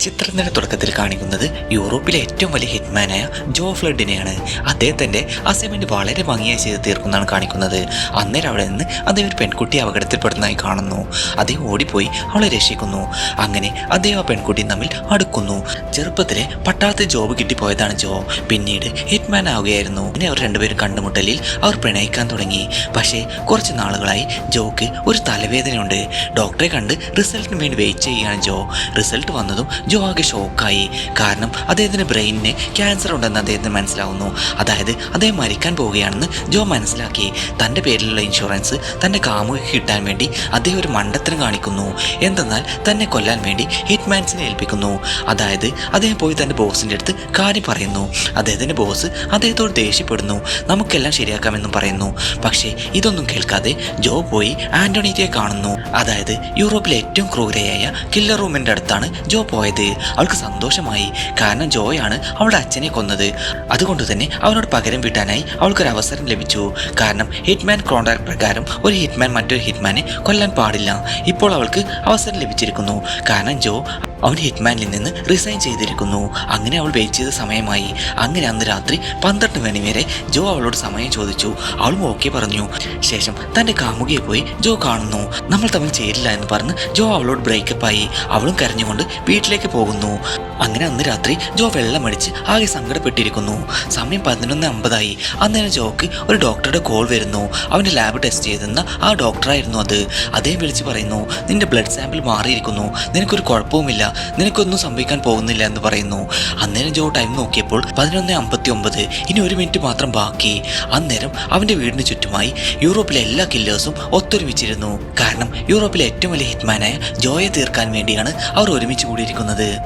ചിത്രത്തിന്റെ തുടക്കത്തിൽ കാണിക്കുന്നത് യൂറോപ്പിലെ ഏറ്റവും വലിയ ഹിറ്റ്മാനായ ജോ ഫ്ലഡിനെയാണ്. അദ്ദേഹത്തിന്റെ അസൈൻമെന്റ് വളരെ ഭംഗിയായി ചെയ്ത് തീർക്കുന്നതാണ് കാണിക്കുന്നത്. അന്നേരം അവിടെ നിന്ന് അദ്ദേഹം ഒരു പെൺകുട്ടി അപകടത്തിൽപ്പെടുന്നതായി കാണുന്നു. അദ്ദേഹം ഓടിപ്പോയി അവളെ രക്ഷിക്കുന്നു. അങ്ങനെ അദ്ദേഹം ആ പെൺകുട്ടിയും തമ്മിൽ അടുക്കുന്നു. ചെറുപ്പത്തിലെ പട്ടാളത്തിൽ ജോബ് കിട്ടിപ്പോയതാണ് ജോ. പിന്നീട് ഹിറ്റ്മാൻ ആവുകയായിരുന്നു. പിന്നെ അവർ രണ്ടുപേരും കണ്ടുമുട്ടലിൽ അവർ പ്രണയിക്കാൻ തുടങ്ങി. പക്ഷേ കുറച്ച് നാളുകളായി ജോക്ക് ഒരു തലവേദനയുണ്ട്. ഡോക്ടറെ കണ്ട് റിസൾട്ടിന് വേണ്ടി വെയിറ്റ് ചെയ്യുകയാണ് ജോ. റിസൾട്ട് വന്നതും ജോ ആകെ ഷോക്കായി. കാരണം അദ്ദേഹത്തിന് ബ്രെയിനിന് ക്യാൻസർ ഉണ്ടെന്ന് അദ്ദേഹത്തിന് മനസ്സിലാവുന്നു. അതായത് അദ്ദേഹം മരിക്കാൻ പോവുകയാണെന്ന് ജോ മനസ്സിലാക്കി. തന്റെ പേരിലുള്ള ഇൻഷുറൻസ് തന്റെ കാമുകി കിട്ടാൻ വേണ്ടി അദ്ദേഹം ഒരു മണ്ടത്തരം കാണിക്കുന്നു. എന്തെന്നാൽ തന്നെ കൊല്ലാൻ വേണ്ടി ഹിറ്റ്മാൻസിനെ ഏൽപ്പിക്കുന്നു. അതായത് അദ്ദേഹം പോയി തന്റെ ബോസിന്റെ അടുത്ത് കാര്യം പറയുന്നു. അദ്ദേഹത്തിന്റെ ബോസ് അദ്ദേഹത്തോട് ദേഷ്യപ്പെടുന്നു. നമുക്കെല്ലാം ശരിയാക്കാമെന്നും പറയുന്നു. പക്ഷേ ഇതൊന്നും കേൾക്കാതെ ജോ പോയി ആന്റണീറ്റയെ കാണുന്നു. അതായത് യൂറോപ്പിലെ ഏറ്റവും ക്രൂരയായ കില്ലർ റൂമിന്റെ അടുത്താണ് ജോ പോയത്. അവൾക്ക് സന്തോഷമായി. കാരണം ജോയാണ് അവളുടെ അച്ഛനെ കൊന്നത്. അതുകൊണ്ട് തന്നെ അവനോട് പകരം വീട്ടാനായി അവൾക്കൊരു അവസരം ലഭിച്ചു. കാരണം ഹിറ്റ്മാൻ കോൺട്രാക്ട് പ്രകാരം ഒരു ഹിറ്റ്മാൻ മറ്റൊരു ഹിറ്റ്മാനെ കൊല്ലാൻ പാടില്ല. ഇപ്പോൾ അവൾക്ക് അവസരം ലഭിച്ചിരിക്കുന്നു. കാരണം ജോ അവൻ ഹിറ്റ്മാനിൽ നിന്ന് റിസൈൻ ചെയ്തിരിക്കുന്നു. അങ്ങനെ അവൾ വെയിറ്റ് ചെയ്ത സമയമായി. അങ്ങനെ അന്ന് രാത്രി പന്ത്രണ്ട് മണി വരെ ജോ അവളോട് സമയം ചോദിച്ചു. അവളും ഓക്കെ പറഞ്ഞു. ശേഷം തന്റെ കാമുകിയെ പോയി ജോ കാണുന്നു. നമ്മൾ തമ്മിൽ ചേരില്ല എന്ന് പറഞ്ഞ് ജോ അവളോട് ബ്രേക്കപ്പ് ആയി. അവളും കരഞ്ഞുകൊണ്ട് വീട്ടിലേക്ക് പോകുന്നു. അങ്ങനെ അന്ന് രാത്രി ജോ വെള്ളമടിച്ച് ആകെ സങ്കടപ്പെട്ടിരിക്കുന്നു. സമയം പതിനൊന്ന് അമ്പതായി. അന്നേരം ജോക്ക് ഒരു ഡോക്ടറുടെ കോൾ വരുന്നു. അവന്റെ ലാബ് ടെസ്റ്റ് ചെയ്തിരുന്ന ആ ഡോക്ടറായിരുന്നു അത്. അദ്ദേഹം വിളിച്ച് പറയുന്നു നിന്റെ ബ്ലഡ് സാമ്പിൾ മാറിയിരിക്കുന്നു. നിനക്കൊരു കുഴപ്പവുമില്ല. നിനക്കൊന്നും സംഭവിക്കാൻ പോകുന്നില്ല എന്ന് പറയുന്നു. അന്നേരം ജോ ടൈം നോക്കിയപ്പോൾ പതിനൊന്ന് അമ്പത്തി ഒമ്പത് ഇനി ഒരു മിനിറ്റ് മാത്രം ബാക്കി. അന്നേരം അവന്റെ വീടിന് ചുറ്റുമായി യൂറോപ്പിലെ എല്ലാ കില്ലേഴ്സും ഒത്തൊരുമിച്ചിരുന്നു. കാരണം യൂറോപ്പിലെ ഏറ്റവും വലിയ ഹിറ്റ്മാനായ ജോയെ തീർക്കാൻ വേണ്ടിയാണ് അവർ ഒരുമിച്ച് കൂടിയിരിക്കുന്നത്.